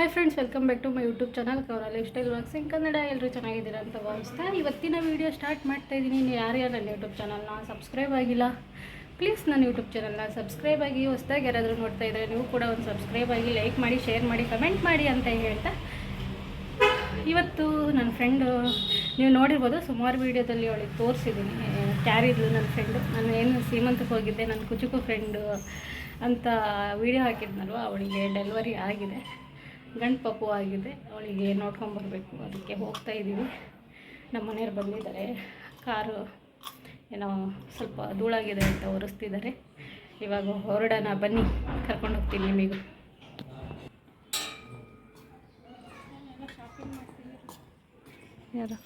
Hi friends welcome back to my YouTube channel Kavara lifestyle waxing Kannada ಎಲ್ಲರೂ ಚೆನ್ನಾಗಿದ್ದೀರಾ ಅಂತ ಭಾವಿಸ್ತಾ ಇವತ್ತಿನ ವೀಡಿಯೋ ಸ್ಟಾರ್ಟ್ ಮಾಡ್ತಾ ಇದ್ದೀನಿ ಯಾರು ಯಾರ್ಯಾರು ನನ್ನ ಯೂಟ್ಯೂಬ್ ಚಾನಲ್ನ ಸಬ್ಸ್ಕ್ರೈಬ್ ಆಗಿಲ್ಲ ಪ್ಲೀಸ್ ನನ್ನ ಯೂಟ್ಯೂಬ್ ಚಾನಲ್ನ ಸಬ್ಸ್ಕ್ರೈಬ್ ಆಗಿ ಹೊಸ್ದಾಗಿ ಯಾರಾದರೂ ನೋಡ್ತಾ ಇದ್ದರೆ ನೀವು ಕೂಡ ಒಂದು ಸಬ್ಸ್ಕ್ರೈಬ್ ಆಗಿ ಲೈಕ್ ಮಾಡಿ ಶೇರ್ ಮಾಡಿ ಕಮೆಂಟ್ ಮಾಡಿ ಅಂತ ಹೇಳ್ತಾ. ಇವತ್ತು ನನ್ನ ಫ್ರೆಂಡು ನೀವು ನೋಡಿರ್ಬೋದು, ಸುಮಾರು ವೀಡಿಯೋದಲ್ಲಿ ಅವಳಿಗೆ ತೋರಿಸಿದ್ದೀನಿ ಕ್ಯಾರಿದ್ಲು ನನ್ನ ಫ್ರೆಂಡು ನಾನು ಏನು ಸೀಮಂತಕ್ಕೆ ಹೋಗಿದ್ದೆ ನನ್ನ ಕುಚುಕು ಫ್ರೆಂಡು ಅಂತ ವೀಡಿಯೋ ಹಾಕಿದ್ನಲ್ವ, ಅವಳಿಗೆ ಡೆಲಿವರಿ ಆಗಿದೆ. ಗಂಡು ಪಪ್ಪು ಆಗಿದೆ. ಅವಳಿಗೆ ನೋಡ್ಕೊಂಬರ್ಬೇಕು ಅದಕ್ಕೆ ಹೋಗ್ತಾ ಇದ್ದೀವಿ ನಮ್ಮ ಮನೆಯವ್ರು ಬಂದಿದ್ದಾರೆ. ಕಾರು ಏನೋ ಸ್ವಲ್ಪ ಧೂಳಾಗಿದೆ ಅಂತ ಒರೆಸ್ತಿದ್ದಾರೆ. ಇವಾಗ ಹೊರಡೋಣ. ಬನ್ನಿ. ಕರ್ಕೊಂಡು ಹೋಗ್ತೀನಿ ನಿಮಗೂ. ಯಾರು?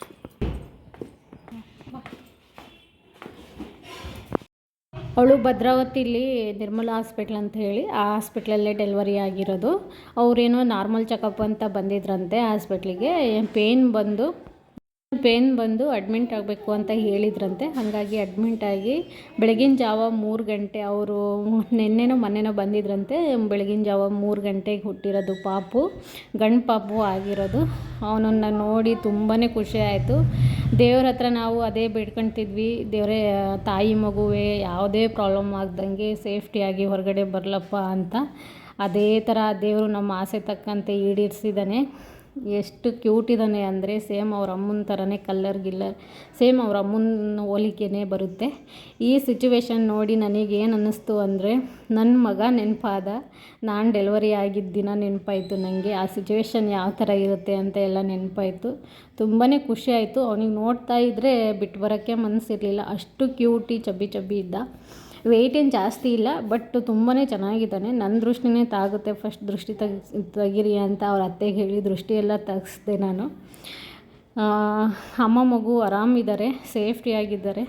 ಅವಳು ಭದ್ರಾವತಿಲಿ ನಿರ್ಮಲ ಹಾಸ್ಪಿಟ್ಲ್ ಅಂತ ಹೇಳಿ ಆ ಹಾಸ್ಪಿಟ್ಲಲ್ಲೇ ಡೆಲಿವರಿ ಆಗಿರೋದು. ಅವರೇನೋ ನಾರ್ಮಲ್ ಚೆಕಪ್ ಅಂತ ಬಂದಿದ್ರಂತೆ ಹಾಸ್ಪಿಟ್ಲಿಗೆ. ಪೇಯ್ನ್ ಬಂದು ಪೇನ್ ಬಂದು ಅಡ್ಮಿಂಟ್ ಆಗಬೇಕು ಅಂತ ಹೇಳಿದ್ರಂತೆ. ಹಾಗಾಗಿ ಅಡ್ಮಿಂಟ್ ಆಗಿ ಬೆಳಗಿನ ಜಾವ ಮೂರು ಗಂಟೆ ಅವರು ನಿನ್ನೆನೋ ಮೊನ್ನೆನೋ ಬಂದಿದ್ರಂತೆ. ಬೆಳಗಿನ ಜಾವ ಮೂರು ಗಂಟೆಗೆ ಹುಟ್ಟಿರೋದು ಪಾಪು, ಗಂಡು ಪಾಪು ಆಗಿರೋದು. ಅವನನ್ನು ನೋಡಿ ತುಂಬಾ ಖುಷಿ ಆಯಿತು. ದೇವ್ರ ಹತ್ರ ನಾವು ಅದೇ ಬೇಡ್ಕೊಳ್ತಿದ್ವಿ ದೇವರೇ, ತಾಯಿ ಮಗುವೆ, ಯಾವುದೇ ಪ್ರಾಬ್ಲಮ್ ಆಗ್ದಂಗೆ ಸೇಫ್ಟಿಯಾಗಿ ಹೊರಗಡೆ ಬರಲಪ್ಪ ಅಂತ. ಅದೇ ಥರ ದೇವರು ನಮ್ಮ ಆಸೆ ತಕ್ಕಂತೆ ಈಡೇರಿಸಿದ್ದಾನೆ. ಎಷ್ಟು ಕ್ಯೂಟ್ ಇದ್ದಾನೆ ಅಂದರೆ ಸೇಮ್ ಅವ್ರ ಅಮ್ಮನ ಥರನೇ ಕಲ್ಲರ್ ಗಿಲ್ಲರ್, ಸೇಮ್ ಅವ್ರ ಅಮ್ಮನ ಹೋಲಿಕೆನೇ ಬರುತ್ತೆ. ಈ ಸಿಚುವೇಶನ್ ನೋಡಿ ನನಗೇನು ಅನ್ನಿಸ್ತು ಅಂದರೆ ನನ್ನ ಮಗ ನೆನಪಾದ, ನಾನು ಡೆಲಿವರಿ ಆಗಿದ್ದ ದಿನ ನೆನಪಾಯಿತು ನನಗೆ ಆ ಸಿಚುವೇಶನ್ ಯಾವ ಥರ ಇರುತ್ತೆ ಅಂತ ಎಲ್ಲ ನೆನಪಾಯಿತು. ತುಂಬಾ ಖುಷಿ ಆಯಿತು. ಅವನಿಗೆ ನೋಡ್ತಾ ಇದ್ದರೆ ಬಿಟ್ಟು ಬರೋಕ್ಕೆ ಮನಸ್ಸಿರಲಿಲ್ಲ ಅಷ್ಟು ಕ್ಯೂಟಿ ಚಬ್ಬಿ ಚಬ್ಬಿ ಇದ್ದ. ವೆಯ್ಟ್ ಏನು ಜಾಸ್ತಿ ಇಲ್ಲ ಬಟ್ ತುಂಬಾ ಚೆನ್ನಾಗಿದ್ದಾನೆ. ನನ್ನ ದೃಷ್ಟಿನೇ ತಾಗುತ್ತೆ. ಫಸ್ಟ್ ದೃಷ್ಟಿ ತೆಗ್, ತೆಗೀರಿ ಅಂತ ಅವ್ರ ಅತ್ತೆಗೆ ಹೇಳಿ ದೃಷ್ಟಿ ಎಲ್ಲ ತೆಗ್ಸ್ದೆ ನಾನು. ಅಮ್ಮ ಮಗು ಆರಾಮಿದ್ದಾರೆ ಸೇಫ್ಟಿಯಾಗಿದ್ದಾರೆ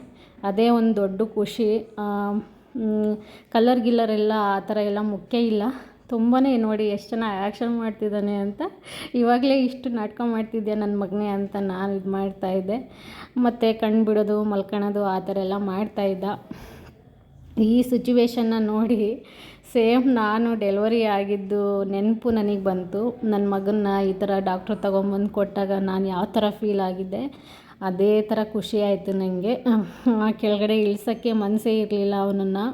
ಅದೇ ಒಂದು ದೊಡ್ಡ ಖುಷಿ. ಕಲರ್ ಗಿಲ್ಲರ್ ಎಲ್ಲ ಆ ಥರ ಎಲ್ಲ ಮುಖ್ಯ ಇಲ್ಲ. ತುಂಬಾ ನೋಡಿ ಎಷ್ಟು ಚೆನ್ನಾಗಿ ಆ್ಯಕ್ಷನ್ ಮಾಡ್ತಿದ್ದಾನೆ ಅಂತ. ಇವಾಗಲೇ ಇಷ್ಟು ನಾಟಕ ಮಾಡ್ತಿದ್ದೆ ನನ್ನ ಮಗನೇ ಅಂತ ನಾನು ಇದು ಮಾಡ್ತಾಯಿದ್ದೆ ಮತ್ತು ಕಣ್ಣು ಬಿಡೋದು ಮಲ್ಕೊಳೋದು ಆ ಥರ ಎಲ್ಲ ಮಾಡ್ತಾಯಿದ್ದ ಈ ಸಿಚುವೇಶನ್ನ ನೋಡಿ ಸೇಮ್ ನಾನು ಡೆಲಿವರಿ ಆಗಿದ್ದು ನೆನಪು ನನಗೆ ಬಂತು. ನನ್ನ ಮಗನ್ನ ಈ ಥರ ಡಾಕ್ಟ್ರ್ ತೊಗೊಂಬಂದು ಕೊಟ್ಟಾಗ ನಾನು ಯಾವ ಥರ ಫೀಲ್ ಆಗಿದ್ದೆ? ಅದೇ ಥರ ಖುಷಿ ಆಯಿತು ನನಗೆ. ಕೆಳಗಡೆ ಇಳಿಸೋಕ್ಕೆ ಮನಸ್ಸೇ ಇರಲಿಲ್ಲ ಅವನನ್ನು.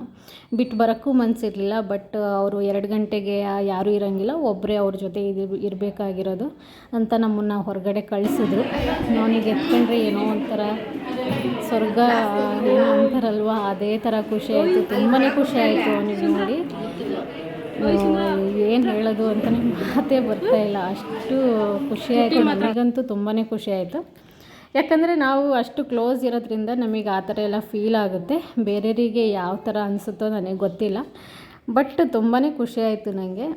ಬಿಟ್ಟು ಬರೋಕ್ಕೂ ಮನಸ್ಸಿರಲಿಲ್ಲ ಬಟ್ ಅವರು ಎರಡು ಗಂಟೆಗೆ ಯಾರೂ ಇರೋಂಗಿಲ್ಲ, ಒಬ್ಬರೇ ಅವ್ರ ಜೊತೆ ಇದು ಇರಬೇಕಾಗಿರೋದು ಅಂತ ನಮ್ಮನ್ನು ಹೊರಗಡೆ ಕಳಿಸಿದ್ರು. ಅವನಿಗೆ ಎತ್ಕೊಂಡ್ರೆ ಏನೋ ಒಂಥರ ಸ್ವರ್ಗ, ಏನೋ ಅಂತಾರಲ್ವ? ಅದೇ ಥರ ಖುಷಿ ಆಯಿತು. ತುಂಬಾ ಖುಷಿ ಆಯಿತು ಅವನಿಗೆ ನೋಡಿ. ಏನು ಹೇಳೋದು ಅಂತಲೇ ಮಾತೇ ಬರ್ತಾ ಇಲ್ಲ. ಅಷ್ಟು ಖುಷಿ ಆಯಿತು. ನನಗಂತೂ ತುಂಬಾ ಖುಷಿ ಆಯಿತು. ಯಾಕಂದರೆ ನಾವು ಅಷ್ಟು ಕ್ಲೋಸ್ ಇರೋದ್ರಿಂದ ನಮಗೆ ಆ ಥರ ಎಲ್ಲ ಫೀಲ್ ಆಗುತ್ತೆ. ಬೇರೆಯವರಿಗೆ ಯಾವ ಥರ ಅನಿಸುತ್ತೋ ನನಗೆ ಗೊತ್ತಿಲ್ಲ. ಬಟ್ ತುಂಬಾ ಖುಷಿ ಆಯಿತು ನನಗೆ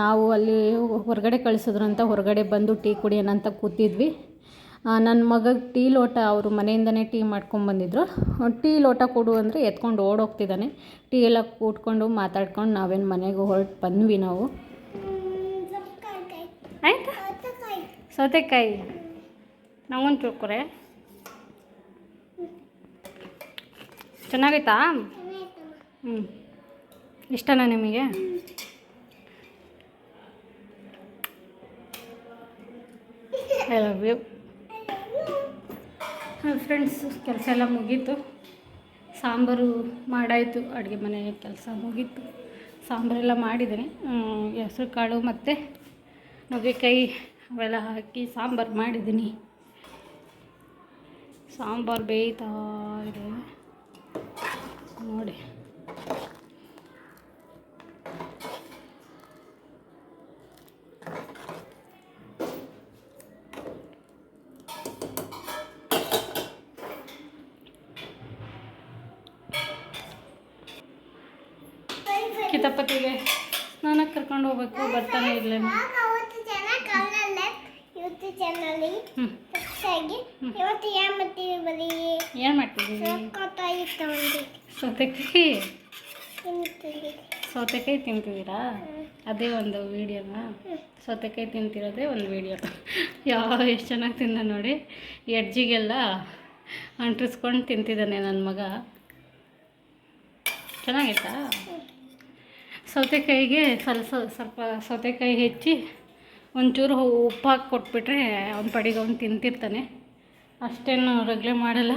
ನಾವು ಅಲ್ಲಿ ಹೊರಗಡೆ ಕಳಿಸಿದ್ರು ಅಂತ ಹೊರಗಡೆ ಬಂದು ಟೀ ಕುಡಿಯೋಣ ಅಂತ ಕೂತಿದ್ವಿ. ನನ್ನ ಮಗಗೆ ಟೀ ಲೋಟ ಅವರು ಮನೆಯಿಂದನೇ ಟೀ ಮಾಡ್ಕೊಂಬಂದಿದ್ರು ಟೀ ಲೋಟ ಕೊಡು ಅಂದರೆ ಎತ್ಕೊಂಡು ಓಡೋಗ್ತಿದ್ದಾನೆ. ಟೀ ಎಲ್ಲ ಕೂತ್ಕೊಂಡು ಮಾತಾಡ್ಕೊಂಡು ನಾವೇನು ಮನೆಗೆ ಹೊರಟು ಬಂದ್ವಿ ನಾವು. ಆಯ್ತಾ? ಸೌತೆಕಾಯಿ. ನಂಗೊಂದು ಚುರ್ಕುರೆ. ಚೆನ್ನಾಗೈತಾ? ಹ್ಞೂ ಇಷ್ಟನಾ ನಿಮಗೆ? ಐ ಲವ್ ಯು ಫ್ರೆಂಡ್ಸ್ ಕೆಲಸ ಎಲ್ಲ ಮುಗೀತು. ಸಾಂಬಾರು ಮಾಡಾಯಿತು, ಅಡುಗೆ ಮನೆ ಕೆಲಸ ಮುಗೀತು. ಸಾಂಬಾರೆಲ್ಲ ಮಾಡಿದ್ದೀನಿ. ಹೆಸ್ರು ಕಾಳು ಮತ್ತು ನುಗ್ಗೆಕಾಯಿ ಅವೆಲ್ಲ ಹಾಕಿ ಸಾಂಬಾರು ಮಾಡಿದ್ದೀನಿ. ಸಾಂಬಾರು ಬೇಯ್ತಾ ಇದೆ. ನೋಡಿ. ಕಿತಪತಿಗೆ ನಾನು ಕರ್ಕೊಂಡು ಹೋಗ್ಬೇಕು ಬರ್ತಾನೆ ಇವತ್ತು ಚಾನಲಿ ಇವತ್ತು ಏನು ಮಾಡ್ತೀವಿ ಬರೀ? ಏನು ಮಾಡ್ತಿದ್ದೀವಿ ಸೌತೆಕಾಯಿ ಸೌತೆಕಾಯಿ? ತಿಂತೀವಿ. ಸೌತೆಕಾಯಿ ತಿಂತಿದ್ದೀರಾ? ಅದೇ ಒಂದು ವೀಡಿಯೋನ? ಸೌತೆಕಾಯಿ ತಿಂತಿರೋದೇ ಒಂದು ವೀಡಿಯೋ. ಯಾವ ಎಷ್ಟು ಚೆನ್ನಾಗಿ ತಿಂದ ನೋಡಿ? ಎಡ್ಜಿಗೆಲ್ಲ ಅಂಟಿಸ್ಕೊಂಡು ತಿಂತಿದ್ದಾನೆ ನನ್ನ ಮಗ. ಚೆನ್ನಾಗಿತ್ತಾ ಸೌತೆಕಾಯಿಗೆ ಸ್ವಲ್ಪ ಸ್ವಲ್ಪ ಸೌತೆಕಾಯಿ ಹೆಚ್ಚಿ ಒಂಚೂರು ಉಪ್ಪು ಹಾಕಿ ಕೊಟ್ಬಿಟ್ರೆ ಅವ್ನ ಪಡಿಗೆ ಅವ್ನು ತಿಂತಿರ್ತಾನೆ. ಅಷ್ಟೇನು ರಗಳೆ ಮಾಡಲ್ಲ.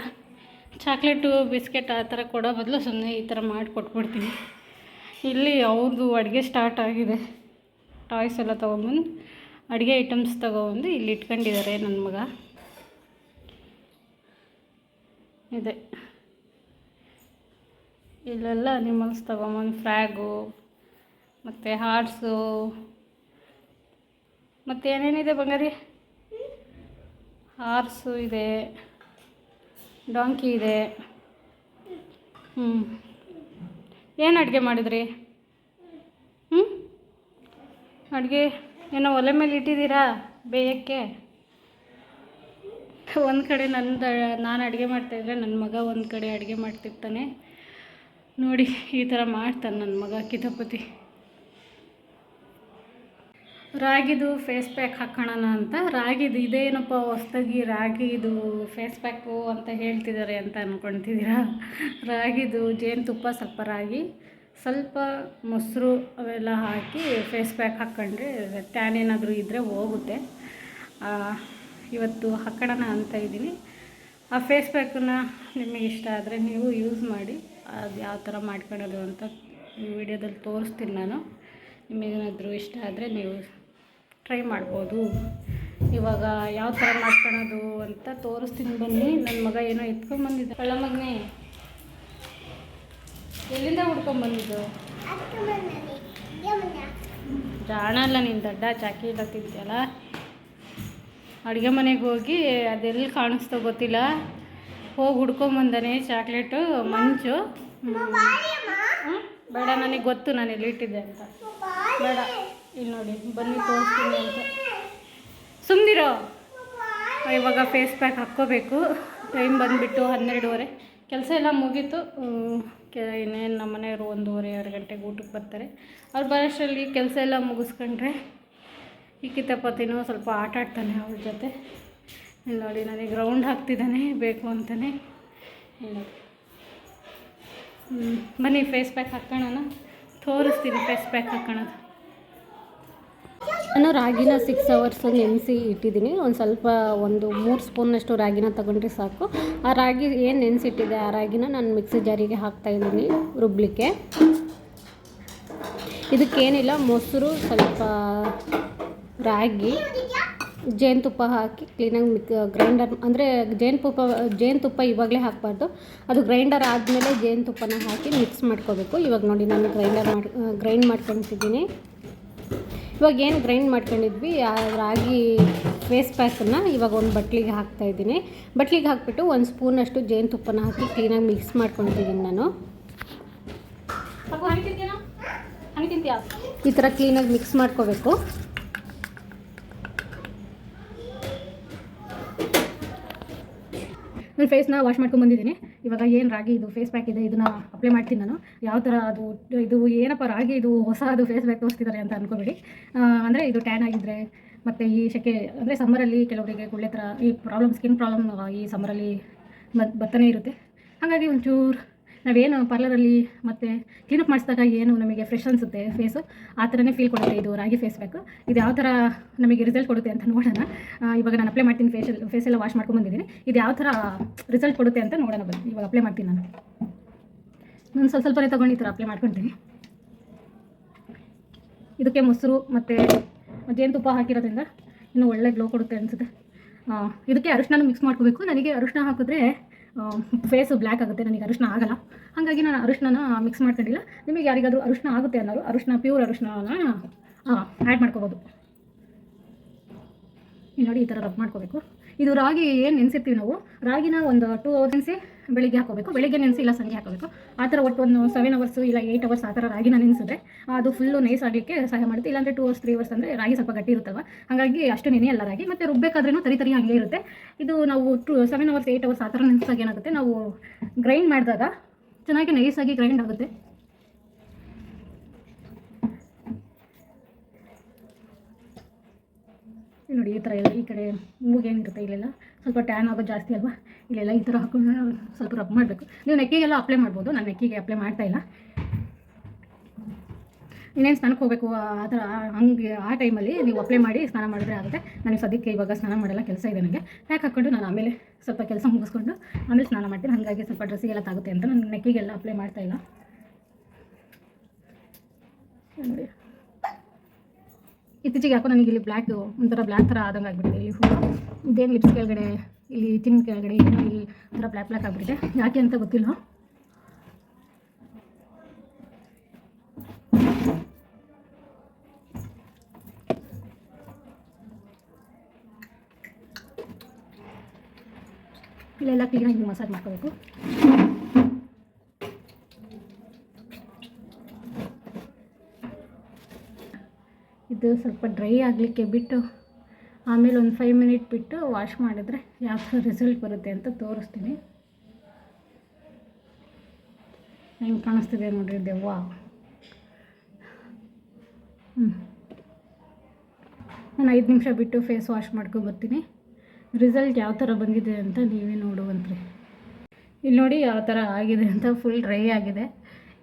ಚಾಕ್ಲೇಟು, ಬಿಸ್ಕೆಟ್ ಆ ಥರ ಕೊಡೋ ಬದಲು ಸುಮ್ಮನೆ ಈ ಥರ ಮಾಡಿ ಕೊಟ್ಬಿಡ್ತೀನಿ. ಇಲ್ಲಿ ಅವ್ರದ್ದು ಅಡುಗೆ ಸ್ಟಾರ್ಟ್ ಆಗಿದೆ. ಟಾಯ್ಸ್ ಎಲ್ಲ ತೊಗೊಂಬಂದು, ಅಡುಗೆ ಐಟಮ್ಸ್ ತೊಗೊಬಂದು ಇಲ್ಲಿ ಇಟ್ಕೊಂಡಿದ್ದಾರೆ ನನ್ನ ಮಗ. ಇದೆ. ಇಲ್ಲೆಲ್ಲ ಅನಿಮಲ್ಸ್ ತೊಗೊಂಬಂದು, ಫ್ರ್ಯಾಗು, ಮತ್ತು ಹಾರ್ಸು ಮತ್ತು ಏನೇನಿದೆ ಬಂಗಾರಿ? ಹಾರ್ಸು ಇದೆ, ಡಾಂಕಿ ಇದೆ. ಹ್ಞೂ ಏನು ಅಡುಗೆ ಮಾಡಿದ್ರಿ? ಹ್ಞೂ ಅಡುಗೆ ಏನೋ ಒಲೆ ಮೇಲೆ ಇಟ್ಟಿದ್ದೀರಾ ಬೇಯಕ್ಕೆ? ಒಂದು ಕಡೆ ನಂದು ನಾನು ಅಡುಗೆ ಮಾಡ್ತಾಯಿದ್ರೆ ನನ್ನ ಮಗ ಒಂದು ಕಡೆ ಅಡುಗೆ ಮಾಡ್ತಿರ್ತಾನೆ. ನೋಡಿ, ಈ ಥರ ಮಾಡ್ತಾನೆ ನನ್ನ ಮಗ ಕಿತಪತಿ. ರಾಗಿದು ಫೇಸ್ ಪ್ಯಾಕ್ ಹಾಕೋಣ ಅಂತ. ರಾಗಿದು ಇದೇನಪ್ಪ ಹೊಸ್ದಾಗಿ ರಾಗಿದು ಫೇಸ್ ಪ್ಯಾಕು ಅಂತ ಹೇಳ್ತಿದ್ದಾರೆ ಅಂತ ಅಂದ್ಕೊಳ್ತಿದ್ದೀರಾ ರಾಗಿದು ಜೇನುತುಪ್ಪ ಸ್ವಲ್ಪ ರಾಗಿ, ಸ್ವಲ್ಪ ಮೊಸರು ಅವೆಲ್ಲ ಹಾಕಿ ಫೇಸ್ ಪ್ಯಾಕ್ ಹಾಕ್ಕೊಂಡ್ರೆ ಟ್ಯಾನ್ ಏನಾದರೂ ಇದ್ದರೆ ಹೋಗುತ್ತೆ. ಇವತ್ತು ಹಾಕೋಣ ಅಂತ ಇದ್ದೀನಿ. ಆ ಫೇಸ್ ಪ್ಯಾಕನ್ನ ನಿಮಗೆ ಇಷ್ಟ ಆದರೆ ನೀವು ಯೂಸ್ ಮಾಡಿ, ಅದು ಯಾವ ಥರ ಮಾಡ್ಕೊಳ್ಳೋದು ಅಂತ ವಿಡಿಯೋದಲ್ಲಿ ತೋರಿಸ್ತೀನಿ ನಾನು. ನಿಮಗೇನಾದರೂ ಇಷ್ಟ ಆದರೆ ನೀವು ಟ್ರೈ ಮಾಡ್ಬೋದು. ಇವಾಗ ಯಾವ ಥರ ಮಾಡ್ಕೊಳೋದು ಅಂತ ತೋರಿಸ್ತೀನಿ ಬನ್ನಿ. ನನ್ನ ಮಗ ಏನೋ ಎತ್ಕೊಂಬಂದಿದ್ದ ಕಳ್ಳ ಮಗನೇ, ಎಲ್ಲಿಂದ ಹುಡ್ಕೊಂಬಂದಿದ್ದು ಜಾಣ ಅಲ್ಲ ನೀನು ದಡ್ಡ, ಚಾಕಿ ಅಲ್ಲ ಅಡುಗೆ ಮನೆಗೆ ಹೋಗಿ ಅದೆಲ್ಲಿ ಕಾಣಿಸ್ತೋ ಗೊತ್ತಿಲ್ಲ. ಹೋಗಿ ಹುಡ್ಕೊಂಬಂದಾನೆ ಚಾಕ್ಲೇಟು, ಮಂಚು? ಬೇಡ, ನನಗೆ ಗೊತ್ತು, ನಾನು ಎಲ್ಲಿಟ್ಟಿದ್ದೆ ಅಂತ. ಬೇಡ. ಇಲ್ಲಿ ನೋಡಿ, ಬನ್ನಿ ತೋರಿಸ್ತೀನಿ ಅಂತ. ಸುಮ್ಮನಿರೋ ಇವಾಗ ಫೇಸ್ ಪ್ಯಾಕ್ ಹಾಕ್ಕೋಬೇಕು. ಟೈಮ್ ಬಂದುಬಿಟ್ಟು ಹನ್ನೆರಡುವರೆ. ಕೆಲಸ ಎಲ್ಲ ಮುಗೀತು. ಕೆ, ಇನ್ನೇನು ನಮ್ಮ ಮನೆಯವರು ಒಂದೂವರೆ, ಎರಡು ಗಂಟೆಗೆ ಊಟಕ್ಕೆ ಬರ್ತಾರೆ. ಅವ್ರು ಬರೋಷ್ಟರಲ್ಲಿ ಕೆಲಸ ಎಲ್ಲ ಮುಗಿಸ್ಕೊಂಡ್ರೆ ಈ ಕಿತಪತಿನೂ ಸ್ವಲ್ಪ ಆಟ ಆಡ್ತಾನೆ ಅವ್ರ ಜೊತೆ. ಇಲ್ಲಿ ನೋಡಿ, ನನಗೆ ಗ್ರೌಂಡ್ ಹಾಕ್ತಿದ್ದಾನೆ, ಬೇಕು ಅಂತಾನೆ. ಇಲ್ಲಿ ನೋಡಿ. ಬನ್ನಿ ಫೇಸ್ ಪ್ಯಾಕ್ ಹಾಕ್ಕೊಳ್ಳೋಣ ತೋರಿಸ್ತೀನಿ ಫೇಸ್ ಪ್ಯಾಕ್ ಹಾಕ್ಕೊಳ್ಳೋದು ನಾನು ರಾಗಿನ ಸಿಕ್ಸ್ ಅವರ್ಸ್ ನೆನೆಸಿ ಇಟ್ಟಿದ್ದೀನಿ. ಒಂದು ಸ್ವಲ್ಪ ಒಂದು ಮೂರು ಸ್ಪೂನಷ್ಟು ರಾಗಿನ ತಗೊಂಡ್ರೆ ಸಾಕು. ಆ ರಾಗಿ ಏನು ನೆನೆಸಿಟ್ಟಿದೆ ಆ ರಾಗಿನ ನಾನು ಮಿಕ್ಸಿ ಜಾರಿಗೆ ಹಾಕ್ತಾಯಿದ್ದೀನಿ ರುಬ್ಲಿಕ್ಕೆ. ಇದಕ್ಕೇನಿಲ್ಲ, ಮೊಸರು, ಸ್ವಲ್ಪ ರಾಗಿ, ಜೇನುತುಪ್ಪ ಹಾಕಿ ಕ್ಲೀನಾಗಿ ಮಿಕ್ ಗ್ರೈಂಡರ್ ಅಂದರೆ ಜೇನುತುಪ್ಪ ಜೇನುತುಪ್ಪ ಇವಾಗಲೇ ಹಾಕಬಾರ್ದು. ಅದು ಗ್ರೈಂಡರ್ ಆದಮೇಲೆ ಜೇನುತುಪ್ಪನ ಹಾಕಿ ಮಿಕ್ಸ್ ಮಾಡ್ಕೋಬೇಕು. ಇವಾಗ ನೋಡಿ ನಾನು ಗ್ರೈಂಡರ್ ಮಾಡಿ ಗ್ರೈಂಡ್ ಮಾಡ್ಕೊತಿದ್ದೀನಿ ಇವಾಗ ಏನು ಗ್ರೈಂಡ್ ಮಾಡ್ಕೊಂಡಿದ್ವಿ ಆ ರಾಗಿ ಫೇಸ್ ಪ್ಯಾಕನ್ನು ಇವಾಗ ಒಂದು ಬಟ್ಲಿಗೆ ಹಾಕ್ತಾಯಿದ್ದೀನಿ ಬಟ್ಲಿಗೆ ಹಾಕ್ಬಿಟ್ಟು ಒಂದು ಸ್ಪೂನಷ್ಟು ಜೇನುತುಪ್ಪನ ಹಾಕಿ ಕ್ಲೀನಾಗಿ ಮಿಕ್ಸ್ ಮಾಡ್ಕೊತಿದ್ದೀನಿ ನಾನು. ಈ ಥರ ಕ್ಲೀನಾಗಿ ಮಿಕ್ಸ್ ಮಾಡ್ಕೋಬೇಕು. ಫೇಸ್ನ ವಾಶ್ ಮಾಡ್ಕೊಂಡು ಬಂದಿದ್ದೀನಿ ಇವಾಗ ಏನು ರಾಗಿ ಇದು ಫೇಸ್ ಪ್ಯಾಕ್ ಇದೆ, ಇದನ್ನ ಅಪ್ಲೈ ಮಾಡ್ತೀನಿ ನಾನು. ಯಾವ ಥರ ಅದು, ಇದು ಏನಪ್ಪ ರಾಗಿ ಇದು ಹೊಸ ಅದು ಫೇಸ್ ಪ್ಯಾಕ್ ತೋರಿಸ್ತಿದ್ದಾರೆ ಅಂತ ಅನ್ಕೋಬೇಡಿ. ಅಂದರೆ ಇದು ಟ್ಯಾನ್ ಆಗಿದ್ದರೆ ಮತ್ತು ಈ ಸೆಕೆ, ಅಂದರೆ ಸಮ್ಮರಲ್ಲಿ ಕೆಲವರಿಗೆ ಒಳ್ಳೆ ಥರ ಈ ಪ್ರಾಬ್ಲಮ್ ಸ್ಕಿನ್ ಪ್ರಾಬ್ಲಮ್ ಈ ಸಮ್ಮರಲ್ಲಿ ಬತ್ತನೇ ಇರುತ್ತೆ. ಹಾಗಾಗಿ ಒಂಚೂರು ನಾವೇನು ಪಾರ್ಲರಲ್ಲಿ ಮತ್ತು ಕ್ಲೀನಪ್ ಮಾಡಿಸಿದಾಗ ಏನು ನಮಗೆ ಫ್ರೆಶ್ ಅನಿಸುತ್ತೆ ಫೇಸು ಆ ಥರನೇ ಫೀಲ್ ಕೊಡುತ್ತೆ ಇದು ರಾಗಿ ಫೇಸ್ ಬ್ಯಾಕ್ ಇದು ಯಾವ ಥರ ನಮಗೆ ರಿಸಲ್ಟ್ ಕೊಡುತ್ತೆ ಅಂತ ನೋಡೋಣ. ಇವಾಗ ನಾನು ಅಪ್ಲೈ ಮಾಡ್ತೀನಿ ಫೇಶಲ್ ಫೇಸೆಲ್ಲ ವಾಶ್ ಮಾಡ್ಕೊಂಡು ಬಂದಿದ್ದೀನಿ. ಇದು ಯಾವ ಥರ ರಿಸಲ್ಟ್ ಕೊಡುತ್ತೆ ಅಂತ ನೋಡೋಣ ಬನ್ನಿ. ಇವಾಗ ಅಪ್ಲೈ ಮಾಡ್ತೀನಿ ನಾನು. ನಾನು ಸ್ವಲ್ಪ ಸ್ವಲ್ಪನೇ ತೊಗೊಂಡು ಈ ಥರ ಅಪ್ಲೈ ಮಾಡ್ಕೊತೀನಿ. ಇದಕ್ಕೆ ಮೊಸರು ಮತ್ತು ಜೇನುತುಪ್ಪ ಹಾಕಿರೋದ್ರಿಂದ ಇನ್ನೂ ಒಳ್ಳೆ ಗ್ಲೋ ಕೊಡುತ್ತೆ ಅನಿಸುತ್ತೆ. ಇದಕ್ಕೆ ಅರಿಶಿನ ಮಿಕ್ಸ್ ಮಾಡ್ಕೋಬೇಕು. ನನಗೆ ಅರಿಶಿನ ಹಾಕಿದ್ರೆ ಫೇಸು ಬ್ಲ್ಯಾಕ್ ಆಗುತ್ತೆ, ನನಗೆ ಅರಿಶಿನ ಆಗಲ್ಲ. ಹಾಗಾಗಿ ನಾನು ಅರಿಶಿನ ಮಿಕ್ಸ್ ಮಾಡ್ಕೊಂಡಿಲ್ಲ. ನಿಮಗೆ ಯಾರಿಗಾದರೂ ಅರಿಶಿನ ಆಗುತ್ತೆ ಅನ್ನೋರು ಅರಿಶಿನ ಪ್ಯೂರ್ ಅರಿಶಿನ ಆ್ಯಡ್ ಮಾಡ್ಕೋಬೋದು. ನೋಡಿ ಈ ಥರ ರಬ್ ಮಾಡ್ಕೋಬೇಕು. ಇದು ರಾಗಿ ಏನು ನೆನೆಸಿರ್ತೀವಿ ನಾವು? ರಾಗಿನ ಒಂದು ಟೂ ಅವರ್ಸ್ ನೆನೆಸಿ ಬೆಳಿಗ್ಗೆ ಹಾಕೋಬೇಕು ಬೆಳಿಗ್ಗೆ ನೆನೆಸಿ ಇಲ್ಲ, ಸಂಜೆ ಹಾಕೋಬೇಕು ಆ ಥರ ಒಟ್ಟು ಒಂದು ಸೆವೆನ್ ಅವರ್ಸ್ ಇಲ್ಲ ಏಯ್ಟ್ ಅವರ್ಸ್ ಆ ಥರ ರಾಗಿನ ನೆನೆಸಿದ್ರೆ, ಅದು ಫುಲ್ಲು ನೈಸ್ ಆಗಲಿಕ್ಕೆ ಸಹಾಯ ಮಾಡುತ್ತೆ. ಇಲ್ಲಾಂದರೆ ಟೂ ಅವರ್ಸ್ ತ್ರೀ ಅವರ್ಸ್ ಅಂದರೆ ರಾಗಿ ಸ್ವಲ್ಪ ಗಟ್ಟಿ ಇರುತ್ತಲ್ವ? ಹಾಗಾಗಿ ಅಷ್ಟು ನೆನೆಯಲ್ಲ ರಾಗಿ. ಮತ್ತು ರುಬ್ಬೇಕಾದ್ರೂ ತರಿ ತರಿ ಹಾಗೆ ಇರುತ್ತೆ. ಇದು ನಾವು to seven hours eight hours ಆ ಥರ ನೆನೆಸಾಗ ಏನಾಗುತ್ತೆ? ನಾವು ಗ್ರೈಂಡ್ ಮಾಡಿದಾಗ ಚೆನ್ನಾಗಿ ನೈಸಾಗಿ ಗ್ರೈಂಡ್ ಆಗುತ್ತೆ. ನೋಡಿ, ಈ ಥರ ಎಲ್ಲ ಈ ಕಡೆ ಮೂಗೇನಿರುತ್ತೆ ಇಲ್ಲೆಲ್ಲ. ಸ್ವಲ್ಪ ಟ್ಯಾನ್ ಆಗೋದು ಜಾಸ್ತಿ ಅಲ್ವಾ? ಇಲ್ಲೆಲ್ಲ ಈ ಥರ ಹಾಕೊಂಡು ಸ್ವಲ್ಪ ರಬ್ ಮಾಡಬೇಕು. ನೀವು ನೆಕ್ಕಿಗೆಲ್ಲ ಅಪ್ಲೈ ಮಾಡ್ಬೋದು. ನಾನು ನೆಕ್ಕಿಗೆ ಅಪ್ಲೈ ಮಾಡ್ತಾ ಇಲ್ಲ. ಇನ್ನೇನು ಸ್ನಾನಕ್ಕೆ ಹೋಗಬೇಕು? ಆ ಥರ ಹಂಗೆ ಆ ಟೈಮಲ್ಲಿ ನೀವು ಅಪ್ಲೈ ಮಾಡಿ ಸ್ನಾನ ಮಾಡಿದ್ರೆ ಆಗುತ್ತೆ. ನನಗೆ ಸದ್ಯಕ್ಕೆ ಇವಾಗ ಸ್ನಾನ ಮಾಡಲ್ಲ, ಕೆಲಸ ಇದೆ ನನಗೆ ಪ್ಯಾಕ್ ಹಾಕ್ಕೊಂಡು ನಾನು ಆಮೇಲೆ ಸ್ವಲ್ಪ ಕೆಲಸ ಮುಗಿಸ್ಕೊಂಡು ಆಮೇಲೆ ಸ್ನಾನ ಮಾಡ್ತೀನಿ. ಹಾಗಾಗಿ ಸ್ವಲ್ಪ ಡ್ರೆಸ್ಸಿಗೆಲ್ಲ ತಾಗುತ್ತೆ ಅಂತ ನಾನು ನೆಕ್ಕಿಗೆಲ್ಲ ಅಪ್ಲೈ ಮಾಡ್ತಾ ಇಲ್ಲ. ಇತ್ತೀಚೆಗೆ ಯಾಕೋ ನನಗೆ ಇಲ್ಲಿ ಬ್ಲ್ಯಾಕ್ ಒಂಥರ ಬ್ಲ್ಯಾಕ್ ಥರ ಆದಂಗೆ ಆಗಿಬಿಟ್ಟಿದೆ. ಇಲ್ಲಿ ಹೂವು ಇದೇನು ಲಿಪ್ಸ್ ಕೆಳಗಡೆ ಇಲ್ಲಿ ತಿನ್ ಕೆಳಗಡೆ ಏನೋ ಇಲ್ಲಿ ಒಂಥರ ಬ್ಲ್ಯಾಕ್ ಬ್ಲ್ಯಾಕ್ ಆಗಿಬಿಟ್ಟಿದೆ. ಯಾಕೆ ಅಂತ ಗೊತ್ತಿಲ್ಲ ಇಲ್ಲೆಲ್ಲ ಕ್ಲೀನಾಗಿ ಮಸಾಜ್ ಮಾಡ್ಕೋಬೇಕು. ಇದು ಸ್ವಲ್ಪ ಡ್ರೈ ಆಗಲಿಕ್ಕೆ ಬಿಟ್ಟು ಆಮೇಲೆ ಒಂದು ಫೈವ್ ಮಿನಿಟ್ ಬಿಟ್ಟು ವಾಶ್ ಮಾಡಿದ್ರೆ ಯಾವ ಥರ ರಿಸಲ್ಟ್ ಬರುತ್ತೆ ಅಂತ ತೋರಿಸ್ತೀನಿ. ಹೆಂಗೆ ಕಾಣಿಸ್ತಿದೆ ನೋಡಿರಿ ದೆವ್ವ. ಹ್ಞೂ ನಾನು ಐದು ನಿಮಿಷ ಬಿಟ್ಟು ಫೇಸ್ ವಾಶ್ ಮಾಡ್ಕೊಬರ್ತೀನಿ ರಿಸಲ್ಟ್ ಯಾವ ಥರ ಬಂದಿದೆ ಅಂತ ನೀವೇ ನೋಡುವಂತ್ರಿ. ಇಲ್ಲಿ ನೋಡಿ ಯಾವ ಥರ ಆಗಿದೆ ಅಂತ ಫುಲ್ ಡ್ರೈ ಆಗಿದೆ.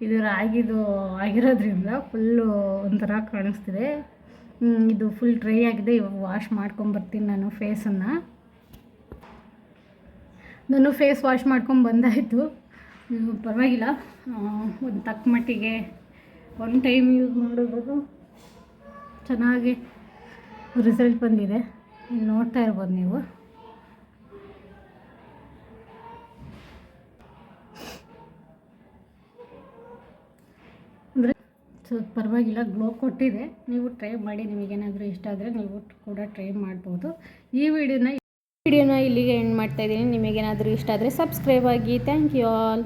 ಇದು ರಾಗಿದು ಆಗಿರೋದ್ರಿಂದ ಫುಲ್ಲು ಒಂಥರ ಕಾಣಿಸ್ತಿದೆ. ಇದು ಫುಲ್ ಡ್ರೈ ಆಗಿದೆ. ಇವಾಗ ವಾಶ್ ಮಾಡ್ಕೊಂಬರ್ತೀನಿ ನಾನು ಫೇಸನ್ನು ನಾನು ಫೇಸ್ ವಾಶ್ ಮಾಡ್ಕೊಂಡು ಬಂದಾಯಿತು. ಹ್ಮ್, ಪರವಾಗಿಲ್ಲ. ಒಂದು ತಕ್ಕ ಮಟ್ಟಿಗೆ ಒನ್ ಟೈಮ್ ಯೂಸ್ ಮಾಡೋದು ಚೆನ್ನಾಗಿ ರಿಸಲ್ಟ್ ಬಂದಿದೆ. ನೋಡ್ತಾ ಇರ್ಬೋದು ನೀವು. ಸೊ ಪರವಾಗಿಲ್ಲ ಗ್ಲೋ ಕೊಟ್ಟಿದೆ. ನೀವು ಟ್ರೈ ಮಾಡಿ ನಿಮಗೇನಾದರೂ ಇಷ್ಟ ಆದರೆ ನೀವು ಕೂಡ ಟ್ರೈ ಮಾಡ್ಬೋದು. ಈ ವಿಡಿಯೋನ ವಿಡಿಯೋನ ಇಲ್ಲಿಗೆ ಎಂಡ್ ಮಾಡ್ತಾ ಇದ್ದೀನಿ. ನಿಮಗೇನಾದರೂ ಇಷ್ಟ ಆದರೆ ಸಬ್ಸ್ಕ್ರೈಬ್ ಆಗಿ. Thank you all